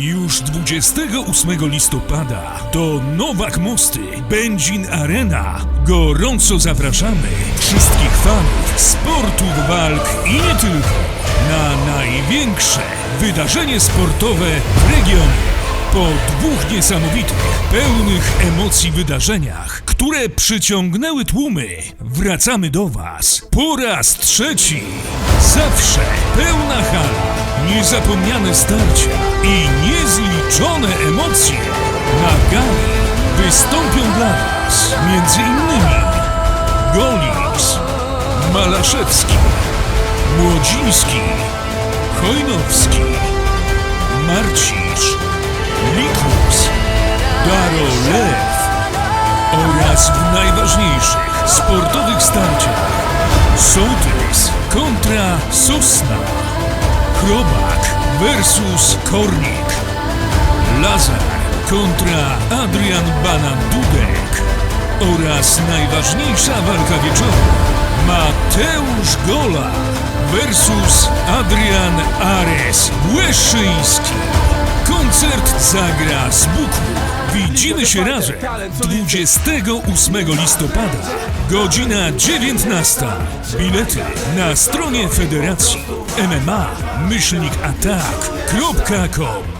Już 28 listopada to Nowak Mosty, Będzin Arena. Gorąco zapraszamy wszystkich fanów sportów walk i nie tylko na największe wydarzenie sportowe w regionie. Po dwóch niesamowitych, pełnych emocji wydarzeniach, które przyciągnęły tłumy, wracamy do Was po raz trzeci. Zawsze pełna hala, niezapomniane starcia i niezliczone emocje. Na gali wystąpią dla Was innymi Golix, Malaszewski, Młodziński, Chojnowski, Marcisz, Likus, Darolew oraz w najważniejszych sportowych starciach Sołtys kontra Sosna, Chrobak versus Kornik, Lazar kontra Adrian Banan Dudek oraz najważniejsza walka wieczoru. Mateusz Gola versus Adrian Ares Łeszyński. Koncert zagra z Buku. Widzimy się razem 28 listopada, godzina 19. Bilety na stronie Federacji MMA myślnik atak.com